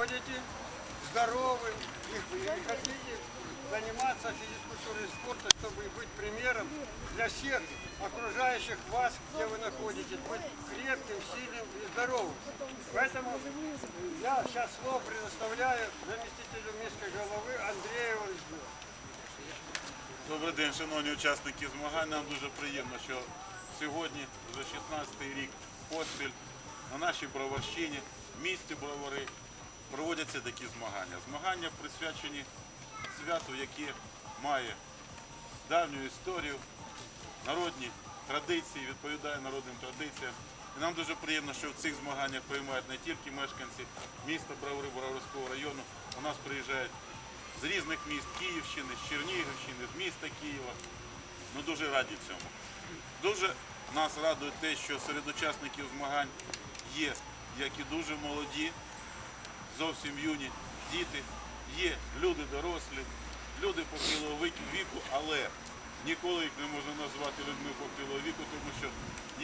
Ходите здоровым и, и хотите заниматься физической культурой и спортом, чтобы быть примером для всех окружающих вас, где вы находитесь, быть крепким, сильным и здоровым. Поэтому я сейчас слово предоставляю заместителю міської голови Андрею Ольжу. Добрий день, шановні учасники змагань. Нам дуже приємно, що сьогодні, вже 16-й рік поспіль, на нашій Броварщині, в місті Бровари, проводяться такі змагання. Змагання присвячені святу, яке має давню історію, народні традиції, відповідає народним традиціям. І нам дуже приємно, що в цих змаганнях приймають не тільки мешканці міста Бровари, Броварського району, у нас приїжджають з різних міст Київщини, з Чернігівщини, з міста Києва. Ми дуже раді цьому. Дуже нас радує те, що серед учасників змагань є як і дуже молоді, зовсім юні діти, є люди дорослі, люди похилого віку, але ніколи їх не можна назвати людьми похилого віку, тому що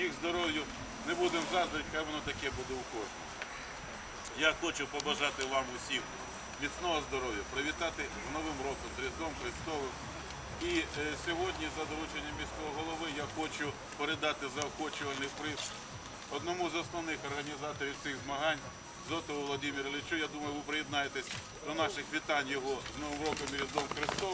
їх здоров'ю не будемо заздрити, хай воно таке буде у кожного. Я хочу побажати вам усім міцного здоров'я, привітати з Новим роком, з Різдвом Христовим. І е, сьогодні, за дорученням міського голови, я хочу передати заохочувальний приз одному з основних організаторів цих змагань, Зотову Володимиру Іллічу. Я думаю, ви приєднаєтесь до наших вітань його з Новим роком і Різдвом Христовим